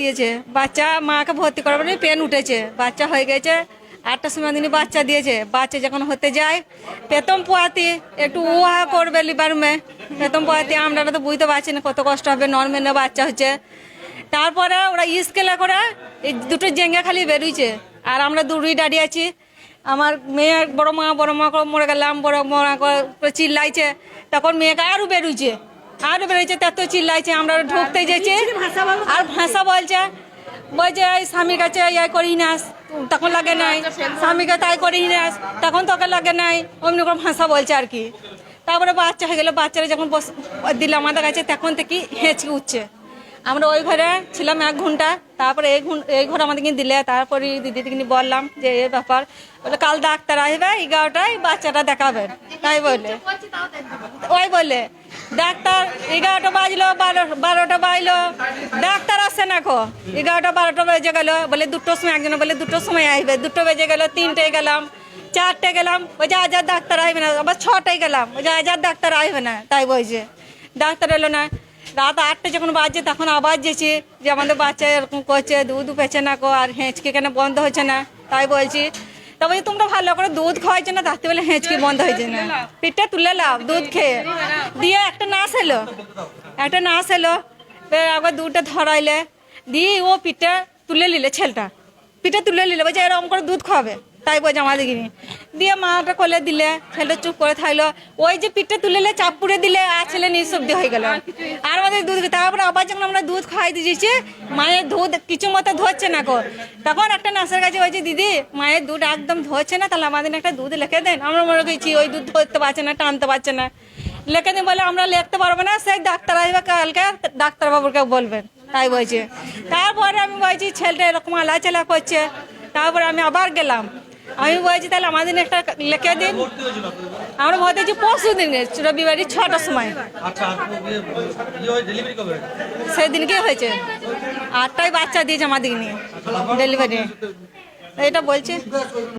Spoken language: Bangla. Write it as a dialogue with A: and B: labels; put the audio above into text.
A: দিয়েছে। বাচ্চা মাকে ভর্তি করার পরে পেন উঠেছে। বাচ্চা হয়ে গেছে, আটটার সময় দিনই বাচ্চা দিয়েছে। বাচ্চা যখন হতে যায়, প্রথম পোয়াতি একটু উহা করবে লিবার মে প্রথম পোয়াতি আমরা তো বুঝতে পারছি না কত কষ্ট হবে নর্মেলে বাচ্চা হচ্ছে। তারপরে ওরা স্কেলে করে এই দুটো জেঙ্গা খালি বেরোইছে। আর আমরা দূরই দাঁড়িয়ে আছি। আমার মেয়ে বড় মা বড় মা করে মরে গেলাম, বড় মা করে চিল্লাইছে। তখন মেয়েকে আরও বেরোইছে। আরও বেড়েছে তত চিল্লাইছে, আমরা ঢুকতে যেছে আর ভাষা বলছে বলছে, এই স্বামীর কাছে ইয়ে করি নাস তখন লাগে নাই। স্বামীকে তাই করি নাস তখন তোকে লাগে নাই। অমনি করে ভাষা বলছে আর কি। তারপরে বাচ্চা হয়ে গেলো, বাচ্চারা যখন বস দিল আমাদের কাছে, তখন থেকে হেঁচকে উঠছে। আমরা ওই ঘরে ছিলাম এক ঘণ্টা, তারপরে এই এই ঘরে আমাদেরকে দিলে, তারপরে দিদি থেকে বললাম যে এই ব্যাপার। বলে, কাল ডাক্তার আসবে, এগারোটায় বাচ্চাটা দেখাবেন তাই বলে। ওই বলে, ডাক্তার, এগারোটা বাজলো, বারো বারোটা বাজলো। ডাক্তার আসছে না কো? এগারোটা, বারোটা বেজে গেলো। বলে, দুটোর সময় একজন বলে, দুটোর সময় আসবে। দুটো বেজে গেলো তিনটে গেলাম চারটে গেলাম। ওই যে আজ আর ডাক্তার আসবে না, আবার ছটায় গেলাম। ওই যে আজ আর ডাক্তার আসবে না, তাই বলছে। ডাক্তার এলো না। রাত আটটা যখন বাজছে, তখন আবার যেছি যে আমাদের বাচ্চা এরকম করছে, দুধ পেছে না কো, আর হেঁচকি কেন বন্ধ হচ্ছে না? তাই বলছি, তা বলছি, তোমরা ভালো করে দুধ খাওয়াইছে না? তাতে বলে, হেঁচকি বন্ধ হয়েছে না। পিঠটা তুলে লাভ দুধ খেয়ে। দিয়ে একটা নাচ এলো। একটা নাচ এলো। একবার দুধটা ধরাইলে। দিয়ে ও পিঠটা তুলে নিলে, ছেলেটা। পিঠে তুলে নিলে, বলছে, এরকম করে দুধ খাবে তাই বলছে আমাদের কিনে দিয়ে মাটা কোলে দিলে, ছেলেটা চুপ করে থাকল ওই যে পিঠটা তুলে নিলে পুড়ে দিলে আর ছেলে নিঃশব্দ হয়ে গেল। আর আমাদের দুধ তারপরে আবার যখন আমরা দুধ খাওয়াই দিয়েছি, মায়ের দুধ কিছু মতো ধরছে না গো। তখন একটা নার্সের কাছে বলছে, দিদি, মায়ের দুধ একদম ধরছে না, তাহলে আমাদের একটা দুধ লেখে দেন। আমরা মনে করছি ওই দুধ ধরতে পারছে না, টানতে পারছে না। লিখে দিন বলে, আমরা লিখতে পারব না, সেই ডাক্তার আসবে কালকে, ডাক্তারবাবুকে বলবেন তাই বলছে। তারপরে আমি বলছি, ছেলেটা এরকম আলাচালা করছে। তারপরে আমি আবার গেলাম। আমি বলছি তাহলে আমাদের একটা লিখে দিন। আমরা ভর্তি হয়েছি পরশু দিনে রবিবারই ছটার সময়।
B: আচ্ছা ইয়ে কবে
A: সেদিনকে হয়েছে। আটটায় বাচ্চা দিয়েছে আমাদের নিয়ে ডেলিভারি এটা বলছে।